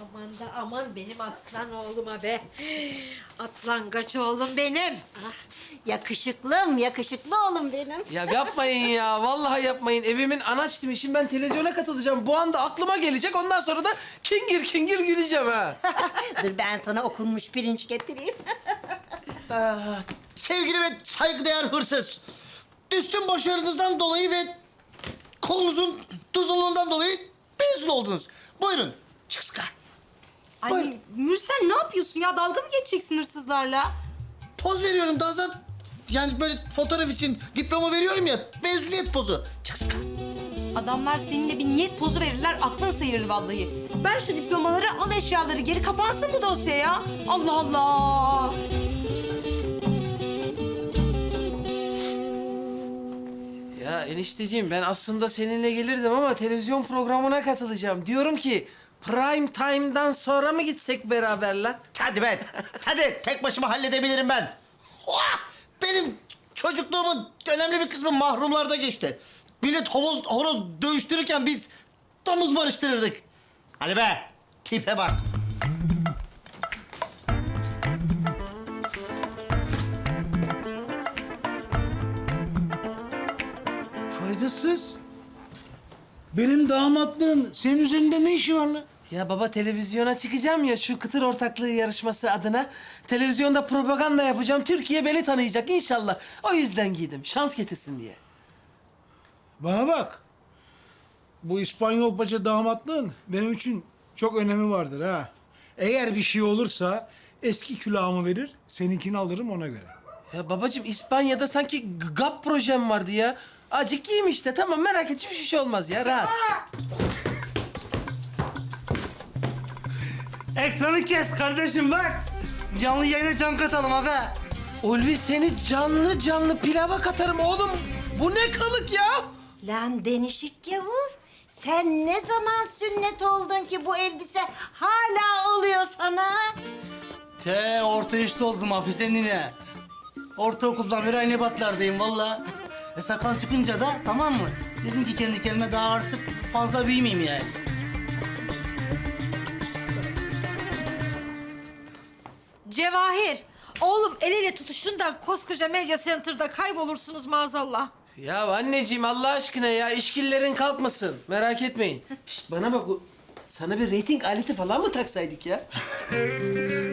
Aman da aman benim aslan oğluma be. Atlangaç oğlum benim. Ah, yakışıklım, yakışıklı oğlum benim. Ya yapmayın ya. Vallahi yapmayın. Evimin anaç demişim. Şimdi ben televizyona katılacağım. Bu anda aklıma gelecek. Ondan sonra da kingir kingir güleceğim ha. Dur ben sana okunmuş pirinç getireyim. Ah, sevgili ve saygıdeğer hırsız. Üstün başarınızdan dolayı ve kolunuzun tuzluluğundan dolayı mezun oldunuz. Buyurun. Çık sıka. Ay Buyurun. Mürsel ne yapıyorsun ya? Dalga mı geçeceksin hırsızlarla? Poz veriyorum Dazan. Yani böyle fotoğraf için diploma veriyorum ya. Mezuniyet pozu. Çık sıka. Adamlar seninle bir niyet pozu verirler, aklın sıyırır vallahi. Ver şu diplomaları, al eşyaları geri, kapansın bu dosya ya. Allah Allah. Ya enişteciğim ben aslında seninle gelirdim ama televizyon programına katılacağım. Diyorum ki prime time'dan sonra mı gitsek beraber lan? Hadi ben. Hadi tek başıma halledebilirim ben. Oha! Benim çocukluğumun önemli bir kısmı mahrumlarda geçti. Millet horoz, horoz dövüştürürken biz domuz barıştırırdık. Hadi be. Tipe bak. Faydasız. Benim damatlığın senin üzerinde ne işi var lan? Ya baba televizyona çıkacağım ya şu kıtır ortaklığı yarışması adına. Televizyonda propaganda yapacağım. Türkiye beni tanıyacak inşallah. O yüzden giydim. Şans getirsin diye. Bana bak. Bu İspanyol paça damatlığın benim için çok önemi vardır ha. Eğer bir şey olursa eski külahımı verir, seninkini alırım ona göre. Ya babacığım İspanya'da sanki GAP projem vardı ya. Acık giyeyim işte tamam merak et hiçbir şey olmaz ya rahat. Ekranı kes kardeşim bak. Canlı yayına can katalım aga. Ulvi seni canlı canlı pilava katarım oğlum. Bu ne kalık ya? Lan denişik gavur. Sen ne zaman sünnet oldun ki bu elbise hala oluyor sana? Te orta üstü oldum Hafize nine. Ortaokuldan beri aynı batlardayım valla. E sakal çıkınca da tamam mı? Dedim ki kendi kendime daha artık fazla büyümeyeyim yani. Cevahir. Oğlum el ele tutuşun da koskoca medya center'da kaybolursunuz maazallah. Ya anneciğim Allah aşkına ya işkillerin kalkmasın. Merak etmeyin. Şişt, bana bak o- sana bir reyting aleti falan mı taksaydık ya?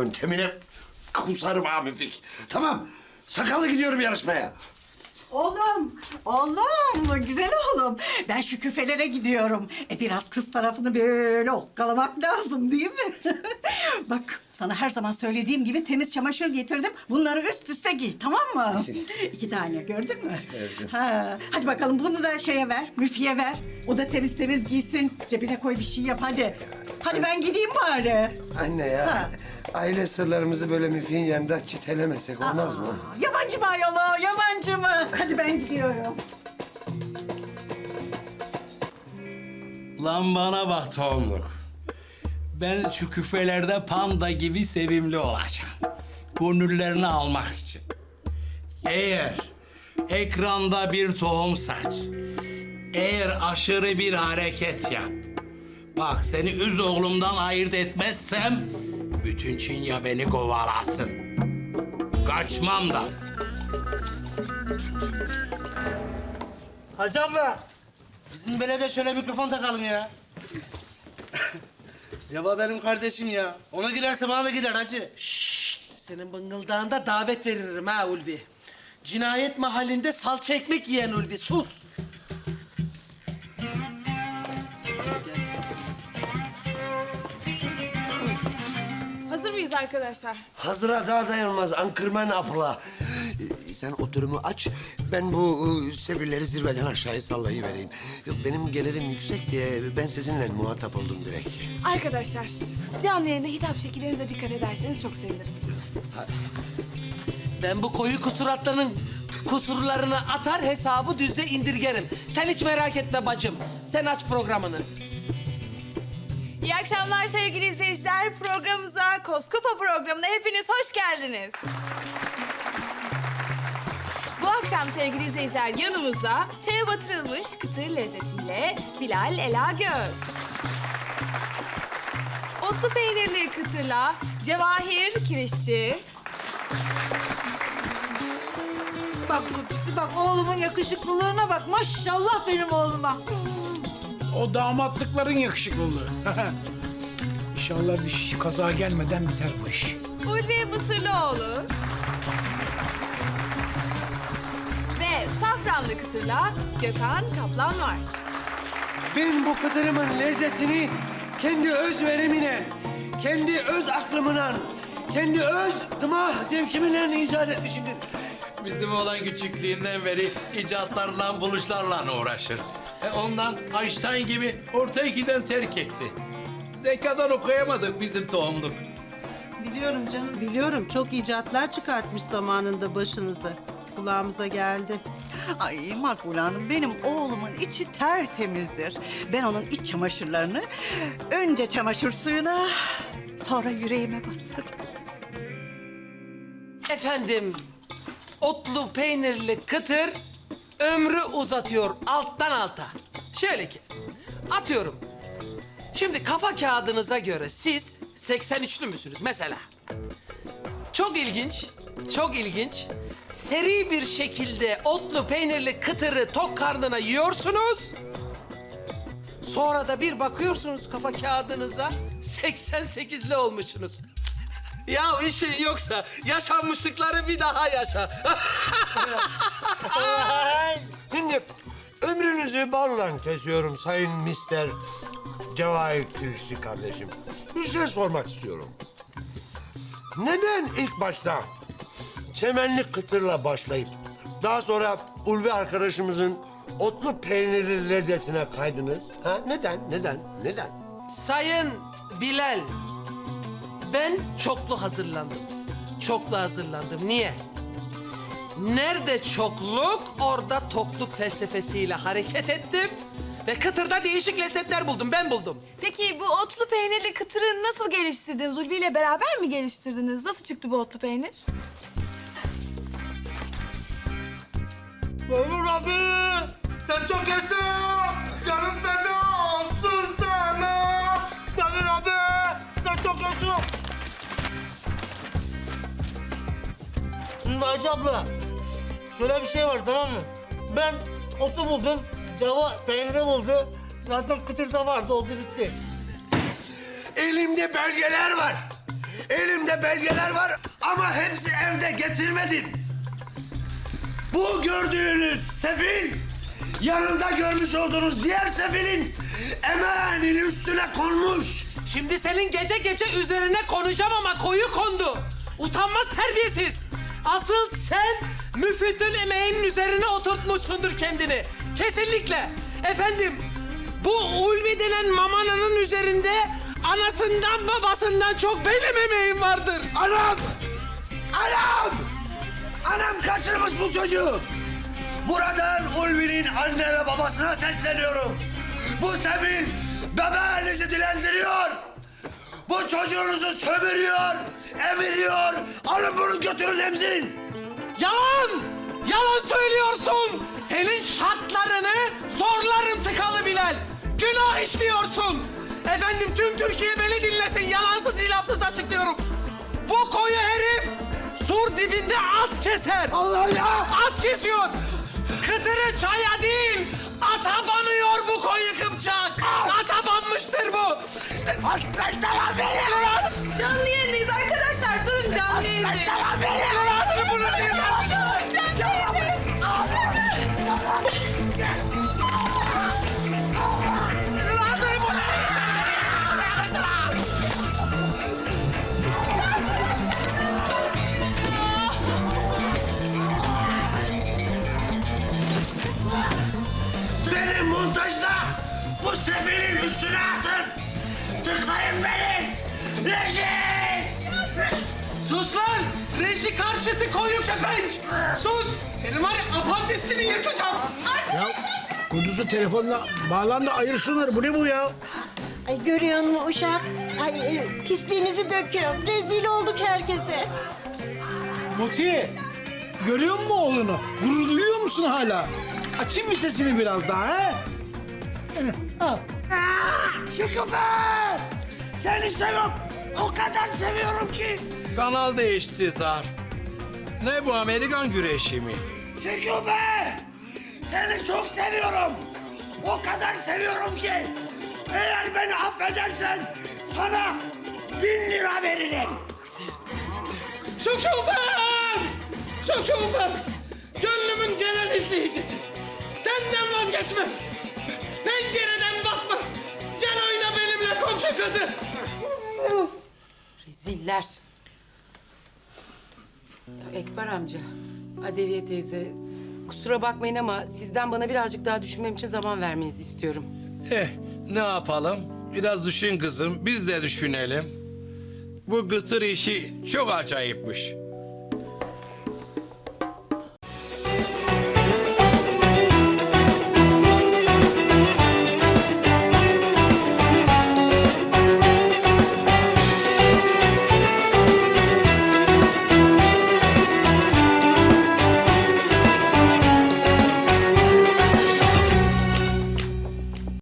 yöntemine kusarım ha müfik. Tamam, sakallı gidiyorum yarışmaya. Oğlum, oğlum, güzel oğlum. Ben şu küfelere gidiyorum. E biraz kız tarafını böyle okkalamak lazım değil mi? Bak sana her zaman söylediğim gibi temiz çamaşır getirdim. Bunları üst üste giy tamam mı? İki tane gördün mü? Ha, hadi bakalım bunu da şeye ver, müfiye ver. O da temiz temiz giysin. Cebine koy bir şey yap hadi. Hadi ben gideyim bari. Anne ya, Ha. Aile sırlarımızı böyle müfiğin yanında çitelemesek olmaz mı? Yabancı mı ayolu, yabancı mı? Hadi ben gidiyorum. Lan bana bak tohumluk. Ben şu küfelerde panda gibi sevimli olacağım. Gönüllerini almak için. Eğer ekranda bir tohum saç, eğer aşırı bir hareket yap, bak seni üz oğlumdan ayırt etmezsem, bütün Çinya beni kovalasın. Kaçmam da. Hacı abla, bizim belede şöyle mikrofon takalım ya. Ceva benim kardeşim ya. Ona girerse bana da girer hacı. Senin bıngıldağında davet veririm ha Ulvi. Cinayet mahallinde salça ekmek yiyen Ulvi sus. Arkadaşlar? Hazıra daha dayanmaz, ankırmen apla. Ee, Sen oturumu aç, ben bu e, sevirleri zirveden aşağıya sallayıvereyim. Yok benim gelirim yüksek diye ben sizinle muhatap oldum direkt. Arkadaşlar, canlı yayında hitap şekillerinize dikkat ederseniz çok sevinirim. Ben bu koyu kusuratların Kusurlarını atar hesabı düze indirgerim. Sen hiç merak etme bacım. Sen aç programını. İyi akşamlar sevgili izleyiciler. Programımıza, Koskopa programına hepiniz hoş geldiniz. Bu akşam sevgili izleyiciler yanımızda çaya batırılmış kıtır lezzetiyle Bilal Ela Göz. Otlu peynirli kıtırla Cevahir Kirişçi. Bak Kutsi bak oğlumun yakışıklılığına bak. Maşallah benim oğluma. O damatlıkların yakışıklılığı. İnşallah bir şey- kaza gelmeden biter bu iş. Ulvi Mısırlıoğlu. Ve safranlı kıtırla Gökhan Kaplan var. Ben bu kıtırımın lezzetini kendi öz verimine, kendi öz aklımla, kendi öz dıma zevkimle icat etmişimdir. Bizim olan küçüklüğünden beri icatlarla, buluşlarla uğraşır. E ondan Einstein gibi orta ikiden terk etti. Zekadan okuyamadık bizim tohumluk. Biliyorum canım, biliyorum. Çok icatlar çıkartmış zamanında başınıza. Kulağımıza geldi. Ay Makbule Hanım benim oğlumun içi tertemizdir. Ben onun iç çamaşırlarını önce çamaşır suyuna sonra yüreğime basarım. Efendim, otlu peynirli kıtır ömrü uzatıyor alttan alta. Şöyle ki, atıyorum. Şimdi kafa kağıdınıza göre siz 83'lü müsünüz mesela? Çok ilginç, çok ilginç. Seri bir şekilde otlu peynirli kıtırı tok karnına yiyorsunuz. Sonra da bir bakıyorsunuz kafa kağıdınıza 88'li olmuşsunuz. Ya işin yoksa yaşanmışlıkları bir daha yaşa. Şimdi ömrünüzü balla kesiyorum Sayın Mister Cevahir Kirişçi kardeşim. Bir şey sormak istiyorum. Neden ilk başta çemenli kıtırla başlayıp daha sonra Ulvi arkadaşımızın otlu peynirli lezzetine kaydınız? Ha? Neden? Neden? Neden? Sayın Bilal, ben çoklu hazırlandım. Çoklu hazırlandım. Niye? Nerede çokluk, orada tokluk felsefesiyle hareket ettim. Ve kıtırda değişik lezzetler buldum, ben buldum. Peki bu otlu peynirli kıtırı nasıl geliştirdiniz? Ulvi ile beraber mi geliştirdiniz? Nasıl çıktı bu otlu peynir? Memur abi sen çok yaşa. Canım feda Şimdi Ayşe abla şöyle bir şey var tamam mı? Ben otu buldum. Cava peyniri buldu. Zaten kıtır da vardı oldu bitti. Elimde belgeler var. Elimde belgeler var ama hepsi evde getirmedim. Bu gördüğünüz sefil, yanında görmüş olduğunuz diğer sefilin emeğinin üstüne konmuş. Şimdi senin gece gece üzerine konacağım ama koyu kondu. Utanmaz terbiyesiz. Asıl sen müfitül emeğinin üzerine oturtmuşsundur kendini. Kesinlikle. Efendim, bu Ulvi denen mamananın üzerinde anasından babasından çok benim emeğim vardır. Anam! Anam! Anam kaçırmış bu çocuğu. Buradan Ulvi'nin anne ve babasına sesleniyorum. Bu sefil bebeğinizi dilendiriyor. Bu çocuğunuzu sömürüyor, emiriyor. Alın bunu götürün emzirin. Yalan! Yalan söylüyorsun! Senin şartlarını zorlarım tıkalı Bilal. Günah işliyorsun. Efendim tüm Türkiye beni dinlesin. Yalansız ilafsız açıklıyorum. Bu koyu herif sur dibinde at keser. Allah ya! At kesiyor. Kıtırı çaya değil, ata banıyor bu koyu kıpçak. Ata banmıştır bu. Sen... Tamam benim! Canlı yayındayız arkadaşlar. Durun canlı yayındayız. Ağzını bunu Benim sefilin üstüne atın. Tıklayın beni. Reji! Sus lan! Reji karşıtı koyu kepenk. Sus. Senin var ya apandisini yırtacağım. Ya Kuduz'u telefonla bağlan da ayır şunları. Bu ne bu ya? Ay görüyor musun uşak? Ay e, pisliğinizi döküyorum. Rezil olduk herkese. Muti, görüyor musun oğlunu? Gurur duyuyor musun hala? Açayım mı sesini biraz daha ha? Al. Seni seviyorum. O kadar seviyorum ki. Kanal değişti Zar. Ne bu Amerikan güreşi mi? Şükrü Seni çok seviyorum. O kadar seviyorum ki. Eğer beni affedersen sana bin lira veririm. Şükufem! Şükufem! Gönlümün genel izleyicisi. Senden vazgeçmem. Pencereden bakma. Gel oyna benimle komşu kızı. Ziller. Ya Ekber amca, Adeviye teyze, kusura bakmayın ama sizden bana birazcık daha düşünmem için zaman vermenizi istiyorum. Eh ne yapalım? Biraz düşün kızım. Biz de düşünelim. Bu gıtır işi çok acayipmiş.